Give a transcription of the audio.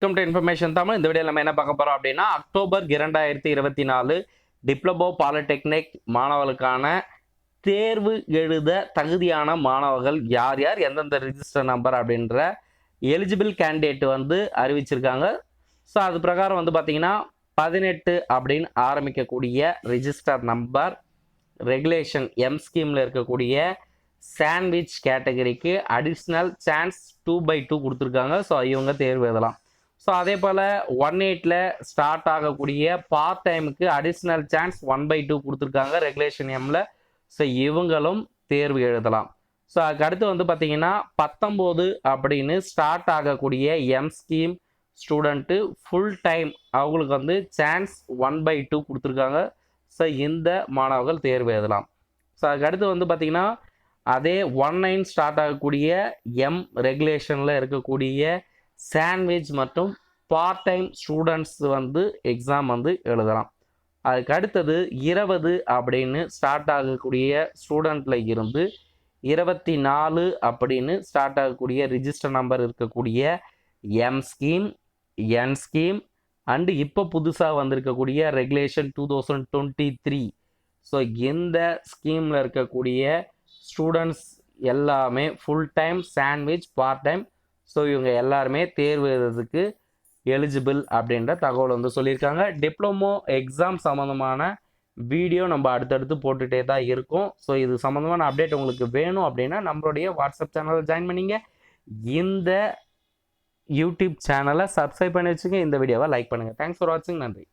Welcome to information Tamil இந்த video நம்ம என்ன பார்க்க போகிறோம் அப்படின்னா அக்டோபர் இரண்டாயிரத்தி இருபத்தி நாலு டிப்ளமோ பாலிடெக்னிக் மாணவர்களுக்கான தேர்வு எழுத தகுதியான மாணவர்கள் யார் யார் எந்தெந்த ரிஜிஸ்டர் நம்பர் அப்படின்ற எலிஜிபிள் கேண்டிடேட் வந்து அறிவிச்சிருக்காங்க. ஸோ அது பிரகாரம் வந்து பார்த்தீங்கன்னா பதினெட்டு அப்படின்னு ஆரம்பிக்கக்கூடிய ரிஜிஸ்டர் நம்பர் ரெகுலேஷன் எம் ஸ்கீமில் இருக்கக்கூடிய சாண்ட்விச் கேட்டகரிக்கு additional chance two by two கொடுத்துருக்காங்க. ஸோ இவங்க தேர்வு எழுதலாம். ஸோ அதே போல் ஒன் எயிட்டில் ஸ்டார்ட் ஆகக்கூடிய பார்ட் டைமுக்கு additional chance one by two கொடுத்துருக்காங்க ரெகுலேஷன் எம்மில் ஸோ இவங்களும் தேர்வு எழுதலாம். ஸோ அதுக்கு அடுத்து வந்து பார்த்தீங்கன்னா பத்தொம்போது அப்படின்னு ஸ்டார்ட் ஆகக்கூடிய M scheme student full time அவங்களுக்கு வந்து சான்ஸ் ஒன் பை டூ கொடுத்துருக்காங்க. ஸோ இந்த மாணவர்கள் தேர்வு எழுதலாம். ஸோ அதுக்கு அடுத்து வந்து பார்த்திங்கன்னா அதே ஒன் நைன் ஸ்டார்ட் ஆகக்கூடிய எம் ரெகுலேஷனில் இருக்கக்கூடிய சாண்ட்விச் மற்றும் பார்ட் டைம் ஸ்டூடெண்ட்ஸ் வந்து எக்ஸாம் வந்து எழுதலாம். அதுக்கு அடுத்தது இருபது அப்படின்னு ஸ்டார்ட் ஆகக்கூடிய ஸ்டூடெண்ட்டில் இருந்து இருபத்தி நாலு அப்படின்னு ஸ்டார்ட் ஆகக்கூடிய ரிஜிஸ்டர் நம்பர் இருக்கக்கூடிய M scheme N scheme and இப்போ புதுசாக வந்திருக்கக்கூடிய regulation two thousand twenty three so இந்த ஸ்கீமில் இருக்கக்கூடிய ஸ்டூடெண்ட்ஸ் எல்லாமே full time sandwich part time so இவங்க எல்லாருமே தேர்வு எழுதுறதுக்கு எலிஜிபிள் அப்படின்ற தகவல் வந்து சொல்லியிருக்காங்க. டிப்ளமோ எக்ஸாம் சம்மந்தமான வீடியோ நம்ம அடுத்தடுத்து போட்டுகிட்டே தான் இருக்கோம். ஸோ இது சம்மந்தமான அப்டேட் உங்களுக்கு வேணும் அப்படின்னா நம்மளுடைய வாட்ஸ்அப் சேனலில் ஜாயின் பண்ணிங்க. இந்த யூடியூப் சேனலை சப்ஸ்கிரைப் பண்ணி வச்சுங்க. இந்த வீடியோவை லைக் பண்ணுங்கள் தேங்க்ஸ் ஃபார் வாட்சிங் நன்றி.